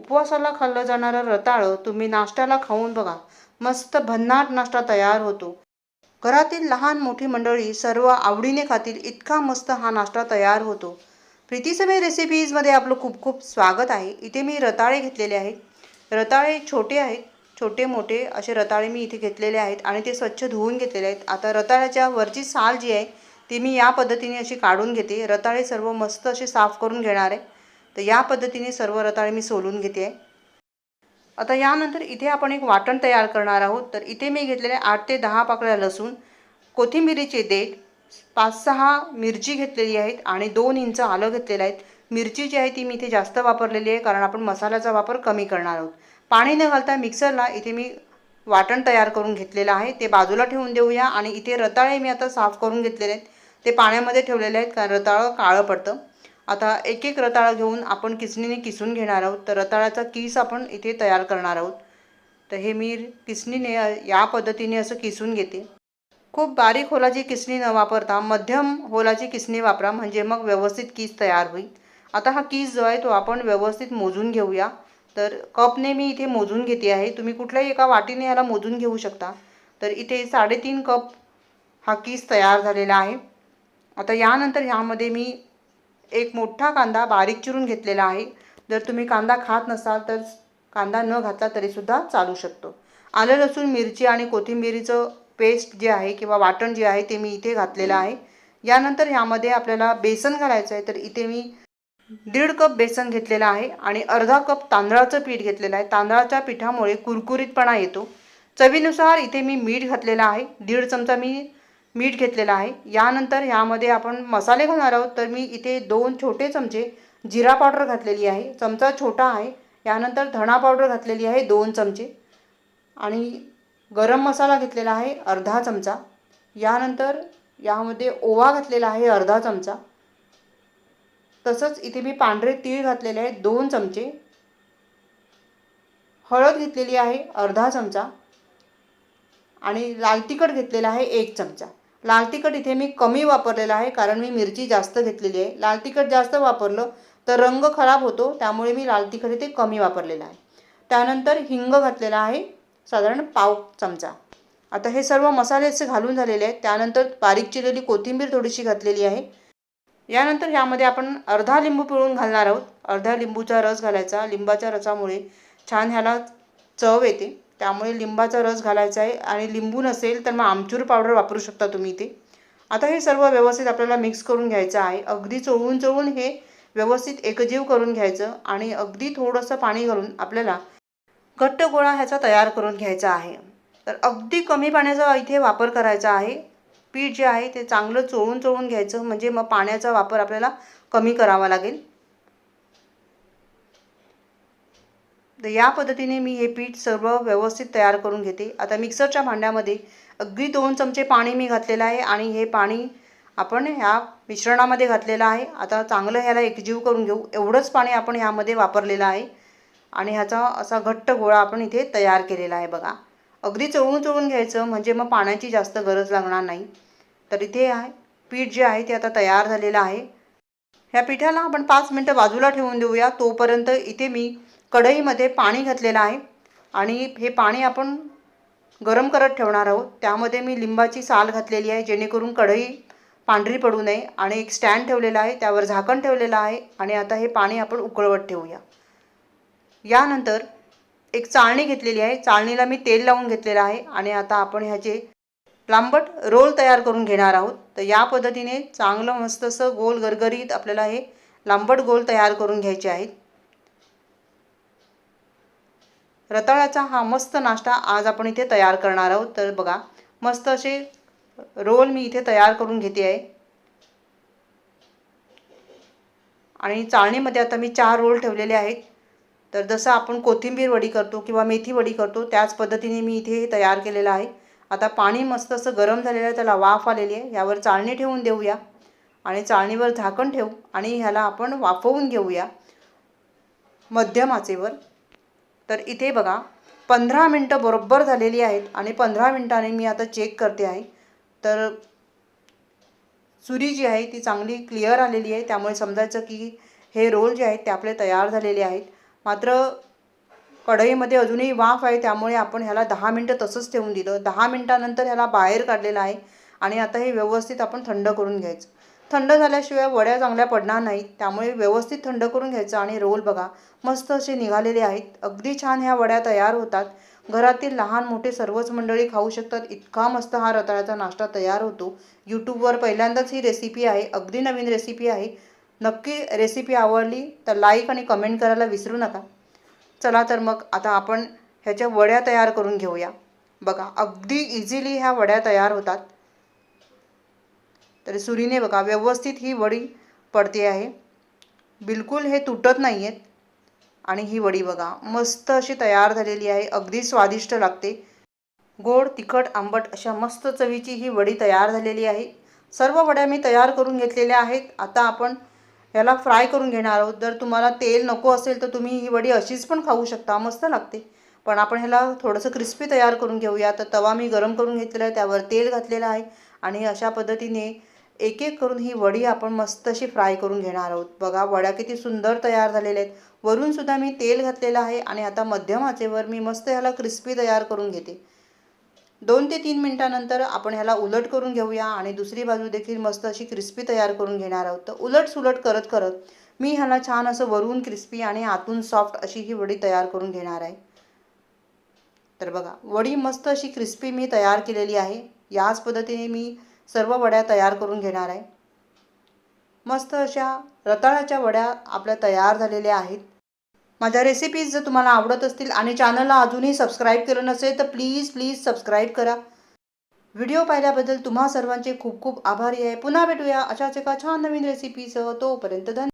उपवासाला खाल्लं जाणारं रताळं तुम्ही नाश्त्याला खाऊन बघा. मस्त भन्नाट नाश्ता तयार होतो. घरातील लहान मोठी मंडळी सर्व आवडीने खातील इतका मस्त हा नाश्ता तयार होतो. प्रीतीसमय रेसिपीजमध्ये आपलं खूप खूप स्वागत आहे. इथे मी रताळे घेतलेले आहेत. रताळे छोटे आहेत. छोटे मोठे असे रताळे मी इथे घेतलेले आहेत आणि ते स्वच्छ धुवून घेतलेले आहेत. आता रताळ्याच्या वरची साल जी आहे ती मी या पद्धतीने अशी काढून घेते. रताळे सर्व मस्त असे साफ करून घेणार आहे. तर या पद्धतीने सर्व रताळे मी सोलून घेते. आहे आता यानंतर इथे आपण एक वाटण तयार करणार आहोत. तर इथे मी घेतलेले आठ ते दहा पाकळ्या लसूण कोथिंबिरीचे देठ पाच सहा मिरची घेतलेली आहेत आणि दोन इंच आलं घेतलेलं आहेत. मिरची जी आहे ती मी इथे जास्त वापरलेली आहे कारण आपण मसाल्याचा वापर कमी करणार आहोत. पाणी न घालता मिक्सरला इथे मी वाटण तयार करून घेतलेलं आहे. ते बाजूला ठेवून देऊया आणि इथे रताळे मी आता साफ करून घेतलेले आहेत. ते पाण्यामध्ये ठेवलेले आहेत कारण रताळं काळं पडतं. आता एक एक रताळा घेऊन आपण किसणीने किसून घेणार आहोत. तर रताळ्याचा किस आपण इथे तयार करणार आहोत. तर हे मी किसणीने या पद्धतीने असं किसून घेते. खूप बारीक होलाची किसणी न वापरता मध्यम होलाची किसणी वापरा म्हणजे मग व्यवस्थित कीस तयार होईल. आता हा कीस जो आहे तो आपण व्यवस्थित मोजून घेऊया. तर कपने मी इथे मोजून घेते आहे. तुम्ही कुठल्याही एका वाटीने याला मोजून घेऊ शकता. तर इथे साडेतीन कप हा कीस तयार झालेला आहे. आता यानंतर ह्यामध्ये मी एक मोठा कांदा बारीक चिरून घेतलेला आहे. जर तुम्ही कांदा खात नसाल तर कांदा न घातला तरीसुद्धा चालू शकतो. आलं लसूण मिरची आणि कोथिंबिरीचं पेस्ट जे आहे किंवा वाटण जे आहे ते मी इथे घातलेलं आहे. यानंतर ह्यामध्ये आपल्याला बेसन घालायचं आहे तर इथे मी दीड कप बेसन घेतलेलं आहे आणि अर्धा कप तांदळाचं पीठ घेतलेलं आहे. तांदळाच्या पिठामुळे कुरकुरीतपणा येतो. चवीनुसार इथे मी मीठ घातलेलं आहे. दीड चमचा मी मीठ घेतलेलं आहे. यानंतर ह्यामध्ये आपण मसाले घालणार आहोत. तर मी इथे दोन छोटे चमचे जिरा पावडर घातलेली आहे. चमचा छोटा आहे. यानंतर धणा पावडर घातलेली आहे दोन चमचे. आणि गरम मसाला घेतलेला आहे अर्धा चमचा. यानंतर यामध्ये ओवा घातलेला आहे अर्धा चमचा. तसंच इथे मी पांढरे तीळ घातलेले आहेत दोन चमचे. हळद घेतलेली आहे अर्धा चमचा. आणि लाल तिखट घेतलेला आहे एक चमचा. लाल तिखट इथे मी कमी वापरलेला आहे कारण मी मिरची जास्त घेतलेली आहे. लाल तिखट जास्त वापरलं तर रंग खराब होतो त्यामुळे मी लाल तिखट इथे कमी वापरलेलं आहे. त्यानंतर हिंग घातलेला आहे साधारण पाव चमचा. आता हे सर्व मसाले असे घालून झालेले आहेत. त्यानंतर बारीक चिरलेली कोथिंबीर थोडीशी घातलेली आहे. यानंतर ह्यामध्ये आपण अर्धा लिंबू पिळून घालणार आहोत. अर्धा लिंबूचा रस घालायचा. लिंबाच्या रसामुळे छान ह्याला चव येते. त्यामुळे लिंबाचा रस घालायचा आहे आणि लिंबू नसेल तर मग आमचूर पावडर वापरू शकता तुम्ही ते आता हे सर्व व्यवस्थित आपल्याला मिक्स करून घ्यायचं आहे. अगदी चोळून चोळून हे व्यवस्थित एकजीव करून घ्यायचं आणि अगदी थोडंसं पाणी घालून आपल्याला घट्ट गोळा ह्याचा तयार करून घ्यायचा आहे. तर अगदी कमी पाण्याचा इथे वापर करायचा आहे. पीठ जे आहे ते चांगलं चोळून चोळून घ्यायचं म्हणजे मग पाण्याचा वापर आपल्याला कमी करावा लागेल. तर या पद्धतीने मी हे पीठ सर्व व्यवस्थित तयार करून घेते. आता मिक्सरच्या भांड्यामध्ये अगदी दोन चमचे पाणी मी घातलेलं आहे आणि हे पाणी आपण ह्या मिश्रणामध्ये घातलेलं आहे. आता चांगलं ह्याला एकजीव करून घेऊ. एवढंच पाणी आपण ह्यामध्ये वापरलेलं आहे. आणि ह्याचा असा घट्ट गोळा आपण इथे तयार केलेला आहे बघा. अगदी चळून चळून घ्यायचं म्हणजे मग पाण्याची जास्त गरज लागणार नाही. तर इथे आहे पीठ जे आहे ते आता तयार झालेलं आहे. ह्या पिठाला आपण पाच मिनटं बाजूला ठेवून देऊया. तोपर्यंत इथे मी कढईमध्ये पाणी घातलेलं आहे. आणि हे पाणी आपण गरम करत ठेवणार आहोत. त्यामध्ये मी लिंबाची साल घातलेली आहे जेणेकरून कढई पांढरी पडू नये. आणि एक स्टँड ठेवलेला आहे त्यावर झाकण ठेवलेलं आहे. आणि आता हे पाणी आपण उकळवत ठेवूया. यानंतर एक चाळणी घेतलेली आहे. चाळणीला मी तेल लावून घेतलेलं आहे. आणि आता आपण ह्याचे लांबट रोल तयार करून घेणार आहोत. तर या पद्धतीने चांगलं मस्त असं गोल गरगरीत आपल्याला हे लांबट गोल तयार करून घ्यायचे आहेत. रताळ्याचा हा मस्त नाश्ता आज आपण इथे तयार करणार आहोत. तर बघा मस्त असे रोल मी इथे तयार करून घेते आहे. आणि चाळणीमध्ये आता मी चार रोल ठेवलेले आहेत. तर जसं आपण कोथिंबीर वडी करतो किंवा मेथी वडी करतो त्याच पद्धतीने मी इथे हे तयार केलेलं आहे. आता पाणी मस्त असं गरम झालेलं आहे त्याला वाफ आलेली आहे. यावर चाळणी ठेवून देऊया. आणि चाळणीवर झाकण ठेवू. आणि ह्याला आपण वाफवून घेऊया. मध्यम आचेवर. तर इथे बघा पंधरा मिनटं बरोबर झालेली आहेत आणि पंधरा मिनटाने मी आता चेक करते आहे. तर सुरी जी आहे ती चांगली क्लिअर आलेली आहे. त्यामुळे समजायचं की हे रोल जे आहेत ते आपले तयार झालेले आहेत. मात्र कढईमध्ये अजूनही वाफ आहे त्यामुळे आपण ह्याला दहा मिनटं तसंच ठेवून दिलं. दहा मिनटानंतर ह्याला बाहेर काढलेलं आहे आणि आता हे व्यवस्थित आपण थंड करून घ्यायचं. थंड झाल्याशिवाय वड्या चांगल्या पडणार नाहीत. त्यामुळे व्यवस्थित थंड करून घ्यायचं आणि रोल बघा. मस्त असे निघालेले आहेत. अगदी छान ह्या वड्या तयार होतात. घरातील लहान मोठे सर्वच मंडळी खाऊ शकतात. इतका मस्त हा रताळ्याचा नाश्ता तयार होतो. यूट्यूबवर पहिल्यांदाच ही रेसिपी आहे. अगदी नवीन रेसिपी आहे. नक्की रेसिपी आवडली तर लाईक आणि कमेंट करायला विसरू नका. चला तर मग आता आपण ह्याच्या वड्या तयार करून घेऊया. बघा अगदी इझिली ह्या वड्या तयार होतात. तर सुरीने बघा व्यवस्थित ही वडी पडते आहे. बिलकुल हे तुटत नाही आहेत आणि ही वडी बघा मस्त अशी तयार झालेली आहे अगदी स्वादिष्ट लागते. गोड तिखट आंबट अशा मस्त चवीची ही वडी तयार झालेली आहे. सर्व वड्या मी तयार करून घेतलेल्या आहेत. आता आपण याला फ्राय करून घेणार आहोत. जर तुम्हाला तेल नको असेल तर तुम्ही ही वडी अशीच पण खाऊ शकता. मस्त लागते. पण आपण ह्याला थोडंसं क्रिस्पी तयार करून घेऊया. तर तवा मी गरम करून घेतलेला आहे. त्यावर तेल घातलेलं आहे. आणि अशा पद्धतीने एक एक करून ही वडी आपण मस्त अशी फ्राय करून घेणार आहोत. बघा वड्या किती सुंदर तयार झालेल्या आहेत. वरूनसुद्धा मी तेल घातलेलं आहे आणि आता मध्यम आचेवर मी मस्त ह्याला क्रिस्पी तयार करून घेते. दोन ते तीन मिनटानंतर आपण ह्याला उलट करून घेऊया आणि दुसरी बाजू देखील मस्त अशी क्रिस्पी तयार करून घेणार आहोत. तर उलट सुलट करत करत मी ह्याला छान असं वरून क्रिस्पी आणि आतून सॉफ्ट अशी ही वडी तयार करून घेणार आहे. तर बघा वडी मस्त अशी क्रिस्पी मी तयार केलेली आहे. याच पद्धतीने मी सर्व वड्या तयार करून घेणार आहे. मस्त अशा रताळ्याच्या वड्या आपल्या तयार झालेल्या आहेत. माझ्या रेसिपीज जर तुम्हाला आवडत असतील आणि चॅनलला अजूनही सबस्क्राईब केलं नसेल तर प्लीज प्लीज सबस्क्राईब करा. व्हिडिओ पाहिल्याबद्दल तुम्हा सर्वांचे खूप खूप आभारी आहे. पुन्हा भेटूया अशाच एका छान नवीन रेसिपीसह तोपर्यंत धन्यवाद.